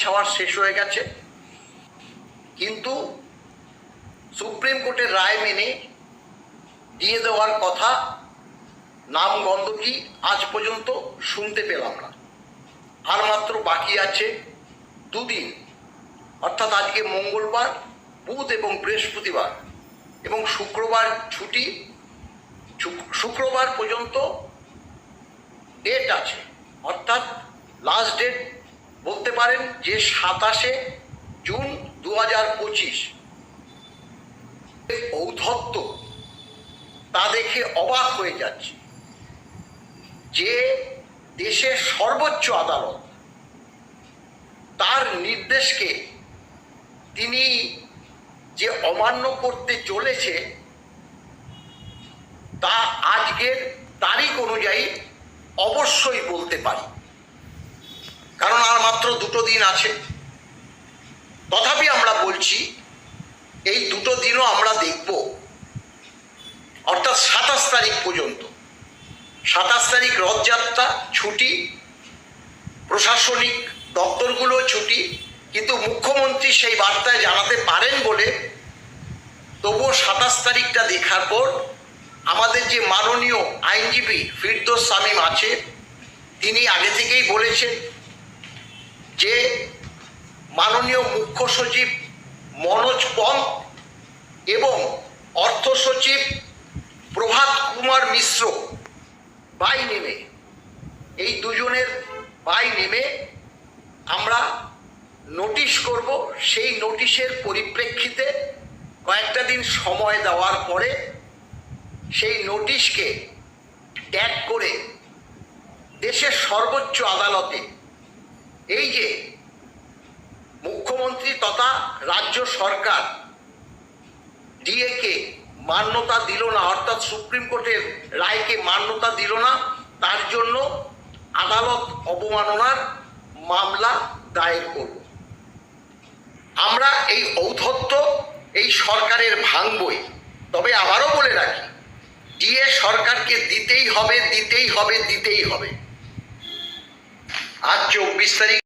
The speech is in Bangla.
ছাওয়ার শেষ হয়ে গেছে। কিন্তু সুপ্রিম কোর্টের রায় মেনে দিয়ে দেওয়ার কথা, নাম গন্ধ কি আজ পর্যন্ত শুনতে পেলাম না। আর মাত্র বাকি আছে দুদিন, অর্থাৎ আজকে মঙ্গলবার, বুধ এবং বৃহস্পতিবার এবং শুক্রবার ছুটি, শুক- শুক্রবার পর্যন্ত ডেট আছে, অর্থাৎ লাস্ট ডেট বলতে পারেন যে সাতাশে জুন দু হাজার পঁচিশ। ঔদ্ধত্য তা দেখে অবাক হয়ে যাচ্ছে যে দেশের সর্বোচ্চ আদালত তার নির্দেশকে তিনি যে অমান্য করতে চলেছে তা আজকের তারিখ অনুযায়ী অবশ্যই বলতে পারি। কারণ আর মাত্র দুটো দিন আছে। তথাপি আমরা বলছি, এই দুটো দিনও আমরা দেখব। অর্থাৎ সাতাশ তারিখ পর্যন্ত। সাতাশ তারিখ রথযাত্রা, ছুটি। প্রশাসনিক দপ্তরগুলো ছুটি। কিন্তু মুখ্যমন্ত্রী সেই বার্তায় জানাতে পারেন বলে তবুও সাতাশ তারিখটা দেখার পর আমাদের যে মাননীয় আইনজীবী ফিরদোস সামিম আছে, তিনি আগে থেকেই বলেছেন মাননীয় মুখ্য সচিব মনোজ পন্ত এবং অর্থ সচিব প্রভাত কুমার মিশ্র বাই নেমে এই দুজনের বাই নেমে আমরা নোটিশ করব। সেই নোটিশের পরিপ্রেক্ষিতে কয়েকটা দিন সময় দেওয়ার পরে সেই নোটিশকে ট্যাগ করে দেশের সর্বোচ্চ আদালতে এই যে মুখ্যমন্ত্রী তথা রাজ্য সরকার ডিএকে মান্যতা দিল না, অর্থাৎ সুপ্রিম কোর্টের রায়কে মান্যতা দিল না, তার জন্য আদালত অবমাননার মামলা দায়ের করব। আমরা এই ঔদ্ধত্য এই সরকারের ভাঙবই। তবে আবারও বলে রাখি, ডিএ সরকারকে দিতেই হবে দিতেই হবে দিতেই হবে। আজ চব্বিশ তারিখ